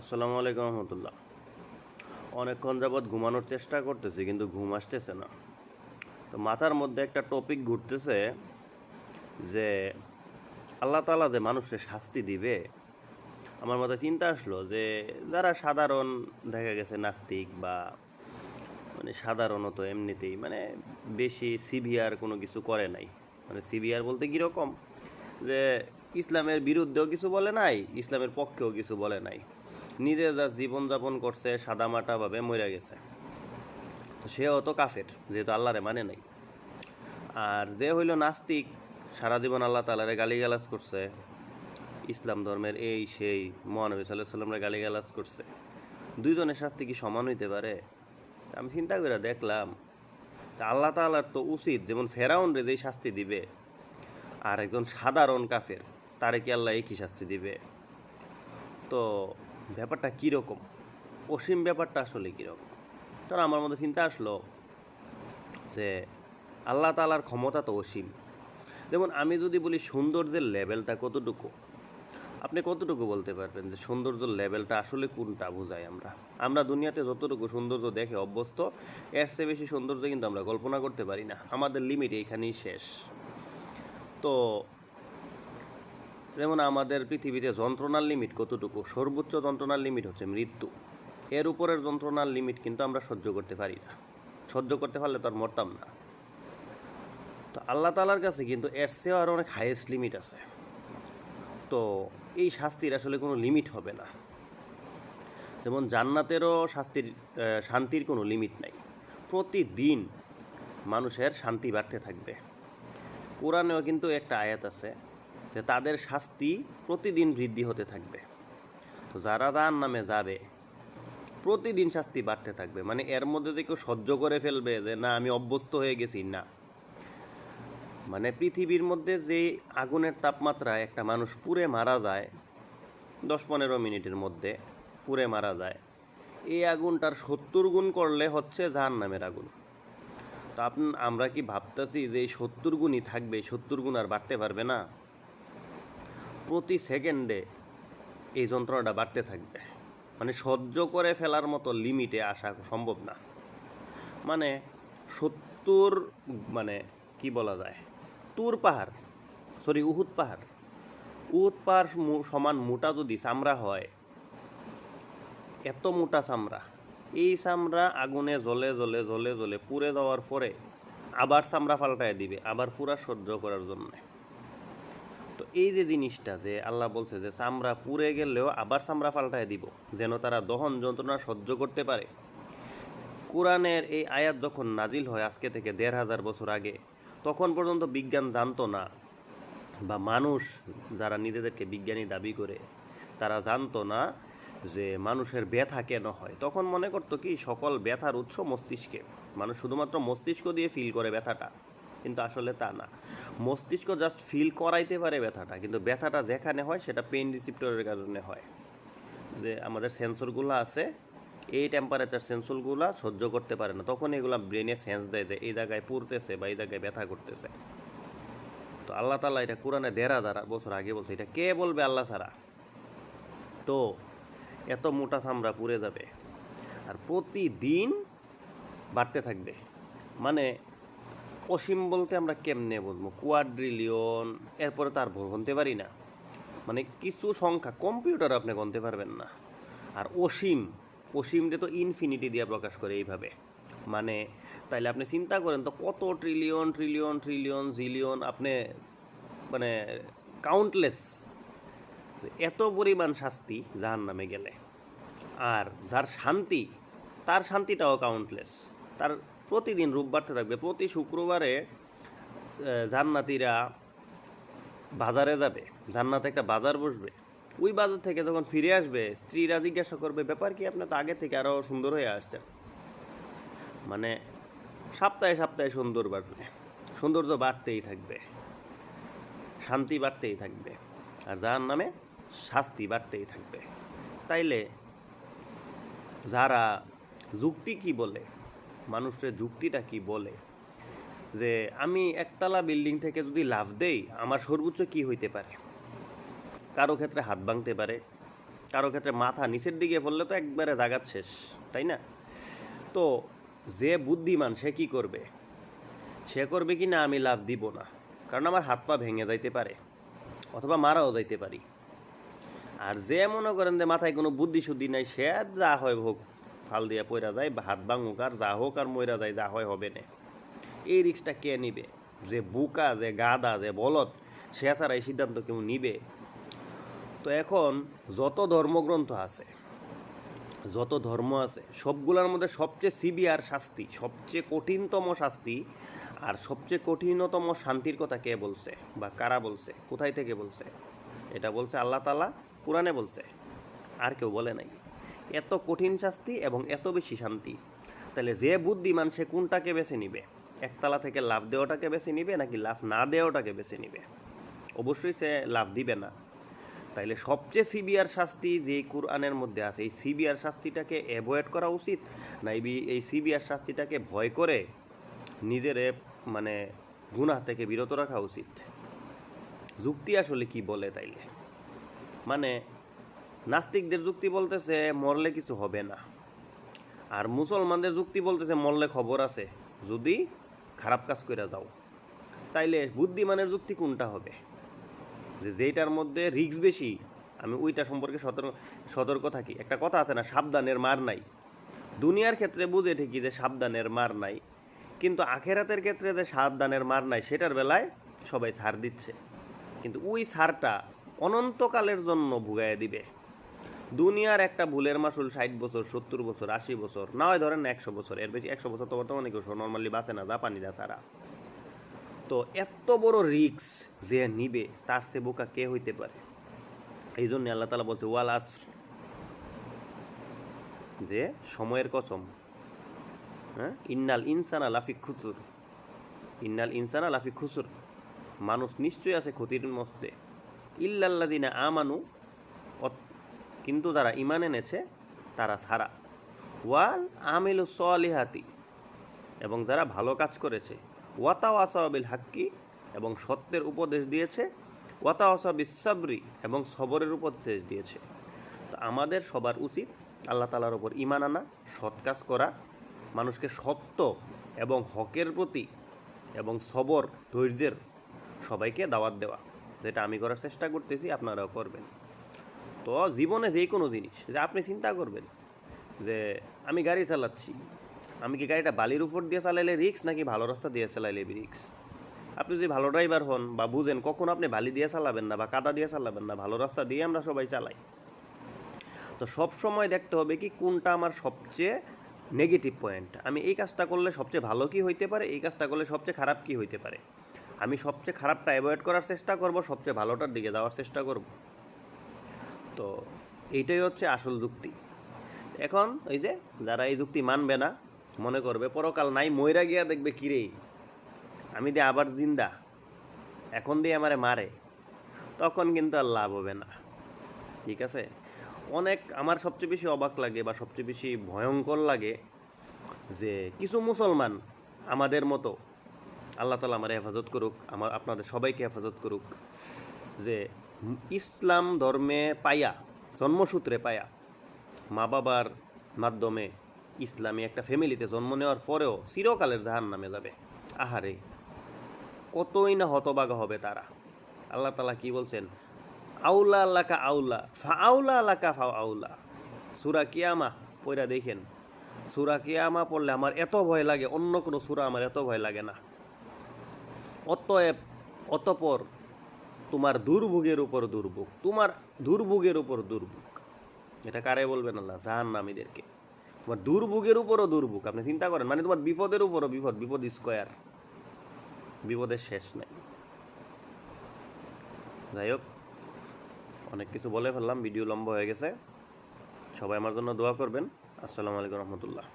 আসসালামু আলাইকুম রহমতুল্লাহ। অনেকক্ষণ যাবৎ ঘুমানোর চেষ্টা করতেছি, কিন্তু ঘুম আসতেছে না। তো মাথার মধ্যে একটা টপিক ঘুরতেছে যে, আল্লাহ তালা যে মানুষকে শাস্তি দিবে, আমার মাথায় চিন্তা আসলো যে, যারা সাধারণ দেখা গেছে নাস্তিক বা মানে সাধারণত এমনিতেই মানে বেশি সিভিয়ার কোনো কিছু করে নাই। মানে সিভিয়ার বলতে কীরকম? যে, ইসলামের বিরুদ্ধেও কিছু বলে নাই, ইসলামের পক্ষেও কিছু বলে নাই। নিজে যা জীবনযাপন করছে সাদামাটাভাবে মরে গেছে। সেও তো কাফের, যেহেতু আল্লাহরে মানে নাই। আর যে হইল নাস্তিক, সারা জীবন আল্লাহ তালারে গালিগালাজ করছে। ইসলাম ধর্মের এই সেই মহানবী সাল্লাহ সাল্লামরা গালিগালাজ করছে। দুইজনের শাস্তি কি সমান হইতে পারে? আমি চিন্তা করে দেখলাম, তা আল্লাহ তালার তো উচিত, যেমন ফেরাউন রে যেই শাস্তি দিবে, আর একজন সাধারণ কাফের, তারে কি আল্লাহ একই শাস্তি দিবে? তো ব্যাপারটা কীরকম? অসীম ব্যাপারটা আসলে কীরকম? তো আমার মধ্যে চিন্তা আসলো যে আল্লাহ তালার ক্ষমতা তো অসীম। যেমন আমি যদি বলি সৌন্দর্যের লেভেলটা কতটুকু? আপনি কতটুকু বলতে পারবেন যে সৌন্দর্যের লেভেলটা আসলে কোনটা বোঝাই আমরা? আমরা দুনিয়াতে যতটুকু সৌন্দর্য দেখে অভ্যস্ত, এর চেয়ে বেশি সৌন্দর্য কিন্তু আমরা কল্পনা করতে পারি না। আমাদের লিমিট এইখানেই শেষ। তো যেমন আমাদের পৃথিবীতে যন্ত্রণার লিমিট কতটুকু? সর্বোচ্চ যন্ত্রণার লিমিট হচ্ছে মৃত্যু। এর উপরের যন্ত্রণার লিমিট কিন্তু আমরা সহ্য করতে পারি না। সহ্য করতে পারলে তো আর মরতাম না। তো আল্লাহ তালার কাছে কিন্তু এর চেয়েও আরও অনেক হাইয়েস্ট লিমিট আছে। তো এই শাস্তির আসলে কোনো লিমিট হবে না। যেমন জান্নাতেরও শাস্তির শান্তির কোনো লিমিট নাই। প্রতিদিন মানুষের শান্তি বাড়তে থাকবে। কোরআনেও কিন্তু একটা আয়াত আছে যে তাদের শাস্তি প্রতিদিন বৃদ্ধি হতে থাকবে। তো যারা যার নামে যাবে, প্রতিদিন শাস্তি বাড়তে থাকবে। মানে এর মধ্যে যে কেউ সহ্য করে ফেলবে যে, না, আমি অভ্যস্ত হয়ে গেছি, না। মানে পৃথিবীর মধ্যে যে আগুনের তাপমাত্রা একটা মানুষ পুড়ে মারা যায় দশ পনেরো মিনিটের মধ্যে পুড়ে মারা যায়, এই আগুনটার সত্তর গুণ করলে হচ্ছে জাহান নামের আগুন। তো আপনি, আমরা কি ভাবতেছি যে এই সত্তর গুণই থাকবে? সত্তর গুণ আর বাড়তে পারবে না? প্রতি সেকেন্ডে এই যন্ত্রণাটা বাড়তে থাকবে। মানে সহ্য করে ফেলার মতো লিমিটে আসা সম্ভব না। মানে সত্তর মানে কি বলা যায়? তুর পাহাড় সরি উহুদ পাহাড়। উহুদ পাহাড় সমান মোটা যদি চামড়া হয়, এত মোটা চামড়া। এই চামড়া আগুনে জ্বলে জ্বলে জ্বলে জ্বলে পুড়ে যাওয়ার পরে আবার চামড়া পাল্টায় দিবে, আবার পুরা সহ্য করার জন্যে। এই যে জিনিসটা যে আল্লাহ বলছে যে চামড়া পুড়ে গেলেও আবার চামড়া পাল্টায় দিব, যেন তারা দহন যন্ত্রণা সহ্য করতে পারে। কোরআনের এই আয়াত যখন নাজিল হয় আজকে থেকে দেড় হাজার বছর আগে, তখন পর্যন্ত বিজ্ঞান জানতো না বা মানুষ যারা নিজেদেরকে বিজ্ঞানী দাবি করে, তারা জানতো না যে মানুষের ব্যথা কেন হয়। তখন মনে করতো কি, সকল ব্যথার উৎস মস্তিষ্কে। মানুষ শুধুমাত্র মস্তিষ্ক দিয়ে ফিল করে ব্যথাটা। কিন্তু আসলে তা না। মস্তিষ্ক জাস্ট ফিল করাইতে পারে ব্যথাটা, কিন্তু ব্যথাটা যেখানে হয় সেটা পেন রিসিপ্টরের কারণে হয়। যে আমাদের সেন্সরগুলো আছে, এই টেম্পারেচার সেন্সরগুলো সহ্য করতে পারে না। তখন এগুলো ব্রেনে সেন্স দেয় যে এই জায়গায় পুড়তেছে বা এই জায়গায় ব্যথা করতেছে। তো আল্লাহ তালা এটা কোরআনে দেড় হাজার বছর আগে বলছে, এটা কে বলবে আল্লাহ ছাড়া? তো এত মোটা চামড়া পুড়ে যাবে। আর প্রতিদিন বাড়তে থাকবে। মানে অসীম বলতে আমরা কেমনে বলব? কোয়াড্রিলিয়ন এরপরে তার গনতে পারি না। মানে কিছু সংখ্যা কম্পিউটার আপনি গনতে পারবেন না। আর অসীম অসীম দিয়ে তো ইনফিনিটি দিয়ে প্রকাশ করে এইভাবে। মানে তাইলে আপনি চিন্তা করেন তো কত ট্রিলিয়ন ট্রিলিয়ন ট্রিলিয়ন জিলিয়ন আপনি মানে কাউন্টলেস এত পরিমাণ শাস্তি জাহান নামে গেলে। আর যার শান্তি, তার শান্তিটাও কাউন্টলেস তার প্রতিদিন রূপ বাড়তে থাকবে। প্রতি শুক্রবারে জান্নাতিরা বাজারে যাবে। জান্নাতে একটা বাজার বসবে। ওই বাজার থেকে যখন ফিরে আসবে, স্ত্রীরা জিজ্ঞাসা করবে, ব্যাপার কি আপনার তো আগে থেকে আরও সুন্দর হয়ে আসছেন মানে সপ্তাহে সপ্তাহে সুন্দর বাড়বে। সৌন্দর্য বাড়তেই থাকবে। শান্তি বাড়তেই থাকবে। আর যার নামে শাস্তি বাড়তেই থাকবে। তাইলে যারা যুক্তি কি বলে? মানুষের যুক্তিটা কি বলে? যে আমি একতলা বিল্ডিং থেকে যদি লাভ দেই, আমার সর্বোচ্চ কি হইতে পারে? কারও ক্ষেত্রে হাত ভাঙতে পারে, কারও ক্ষেত্রে মাথা নিচের দিকে পড়লে তো একবারে জাগাত শেষ, তাই না? তো যে বুদ্ধিমান সে কি করবে? সে করবে কি না আমি লাভ দিব না? কারণ আমার হাত পা ভেঙে যাইতে পারে, অথবা মারাও যাইতে পারি। আর যে মনে করেন যে মাথায় কোনো বুদ্ধি শুদ্ধি নাই, সে যা হয় হোক ফাল দিয়া পয়রা যায়, বা হাত ভাঙুক আর যা হোক আর ময়রা যায়, যা হয় হবে না। এই রিক্সটা কে নিবে? যে বুকা, যে গাদা যে বলত সে ছাড়া এই সিদ্ধান্ত কেউ নিবে? তো এখন যত ধর্মগ্রন্থ আছে, যত ধর্ম আছে, সবগুলোর মধ্যে সবচেয়ে সিবিআর শাস্তি, সবচেয়ে কঠিনতম শাস্তি আর সবচেয়ে কঠিনতম শান্তির কথা কে বলছে বা কারা বলছে, কোথায় থেকে বলছে? এটা বলছে আল্লাহ তালা কোরআনে বলছে। আর কেউ বলে নাই। এত কঠিন শাস্তি এবং এত বেশি শান্তি। তাহলে যে বুদ্ধিমান সে কোনটাকে বেছে নিবে? একতলা থেকে লাভ দেওয়াটাকে বেছে নিবে নাকি লাভ না দেওয়াটাকে বেছে নিবে? অবশ্যই সে লাভ দিবে না। তাইলে সবচেয়ে সিবিআর শাস্তি যে কোরআনের মধ্যে আছে, এই সিবিআর শাস্তিটাকে অ্যাভয়েড করা উচিত? না এই সিবিআর শাস্তিটাকে ভয় করে নিজেরে মানে গুনাহ থেকে বিরত রাখা উচিত? যুক্তি আসলে কি বলে তাইলে? মানে নাস্তিকদের যুক্তি বলতেছে, মরলে কিছু হবে না। আর মুসলমানদের যুক্তি বলতেছে, মরলে খবর আছে। যদি খারাপ কাজ করে যাও, তাইলে বুদ্ধিমানের যুক্তি কোনটা হবে? যে যেইটার মধ্যে রিস্ক বেশি, আমি ওইটা সম্পর্কে সতর্ক সতর্ক থাকি। একটা কথা আছে না, সাবধানের মার নাই। দুনিয়ার ক্ষেত্রে বুঝে ঠিকই যে সাবধানের মার নাই, কিন্তু আখেরাতের ক্ষেত্রে যে সাবধানের মার নাই, সেটার বেলায় সবাই ছাড় দিচ্ছে। কিন্তু ওই ছাড়টা অনন্তকালের জন্য ভুগাইয়া দিবে। দুনিয়ার একটা ভুলের মাসুল ষাট বছর, সত্তর বছর, আশি বছর, না হয় ধরেন একশো বছর, এর বেশি একশো বছর তো বর্তমানে কেউ নর্মালি বাঁচে না, জাপানিরা ছাড়া। তো এত বড় রিক্স যে নিবে, তার সে বোকা কে হইতে পারে? এই জন্য আল্লাহ তালা বলছে, ওয়াল আসর। যে সময়ের কসম। হ্যাঁ? ইন্নাল ইনসানা লাফি খুচুর ইন্নাল ইনসানা লাফি খুসুর। মানুষ নিশ্চয়ই আছে ক্ষতির মধ্যে। ইল্লাল্লাদিনা আমানু কিন্তু যারা ইমান এনেছে, তারা সারা। ওয়াল আমিলু সলিহাতি, এবং যারা ভালো কাজ করেছে ওয়াতা ওয়াসাবিল হাক্কি, এবং সত্যের উপদেশ দিয়েছে ওয়াতা ওয়াসাবিস সাবরি, এবং সবরের উপদেশ দিয়েছে। তো আমাদের সবার উচিত আল্লাহ তালার ওপর ইমান আনা, সৎ কাজ করা, মানুষকে সত্য এবং হকের প্রতি এবং সবর, ধৈর্যের সবাইকে দাওয়াত দেওয়া। যেটা আমি করার চেষ্টা করতেছি, আপনারাও করবেন। তো জীবনে যে কোনো জিনিস, যে আপনি চিন্তা করবেন যে আমি গাড়ি চালাচ্ছি, আমি কি গাড়িটা বালির উপর দিয়ে চালাইলে রিক্স নাকি ভালো রাস্তা দিয়ে চালাইলে রিক্স আপনি যদি ভালো ড্রাইভার হন বা বুঝেন কখন আপনি বালি দিয়ে চালাবেন না বা কাদা দিয়ে চালাবেন না, ভালো রাস্তা দিয়ে আমরা সবাই চালাই। তো সব সময় দেখতে হবে কি কোনটা আমার সবচেয়ে নেগেটিভ পয়েন্ট আমি এই কাজটা করলে সবচেয়ে ভালো কি হইতে পারে, এই কাজটা করলে সবচেয়ে খারাপ কি হইতে পারে? আমি সবচেয়ে খারাপটা অ্যাভয়েড করার চেষ্টা করব, সবচেয়ে ভালোটার দিকে যাওয়ার চেষ্টা করব। তো এইটাই হচ্ছে আসল যুক্তি। এখন ওই যে যারা এই যুক্তি মানবে না, মনে করবে, পরকাল নাই ময়রা গিয়া দেখবে কিরে আমি দিয়ে আবার জিন্দা, এখন দিয়ে আমারে মারে, তখন কিন্তু আর লাভ হবে না। ঠিক আছে? অনেক আমার সবচেয়ে বেশি অবাক লাগে বা সবচেয়ে বেশি ভয়ঙ্কর লাগে যে কিছু মুসলমান আমাদের মতো, আল্লাহ তালা আমার হেফাজত করুক আমার আপনাদের সবাইকে হেফাজত করুক, যে ইসলাম ধর্মে পাইয়া জন্মসূত্রে পায়া। মা বাবার মাধ্যমে ইসলামী একটা ফ্যামিলিতে জন্ম নেওয়ার পরেও চিরকালের জাহান নামে যাবে। আহারে, কতই না হতবাগা হবে তারা। আল্লাহ তালা কি বলছেন? আউলা আল্লাকা আউলা, ফা আউলা আল্লাকা ফা আউলা। সুরা কিয়ামা পয়রা দেখেন, সুরা কিয়ামা পড়লে আমার এত ভয় লাগে, অন্য কোনো সুরা আমার এত ভয় লাগে না। অতএব অতপর তোমার দুর্ভোগের উপর দুর্ভোগ, তোমার দুর্ভোগের উপর দুর্ভোগ। এটা কারে বলবেন আল্লাহ? জাহান নামীদেরকে তোমার দুর্ভোগের উপরও দুর্ভোগ, আপনি চিন্তা করেন মানে তোমার বিপদের উপরও বিপদ বিপদ স্কোয়ার। বিপদের শেষ নাই। যাই হোক, অনেক কিছু বলে ফেললাম, ভিডিও লম্বা হয়ে গেছে। সবাই আমার জন্য দোয়া করবেন। আসসালামু আলাইকুম রহমতুল্লাহ।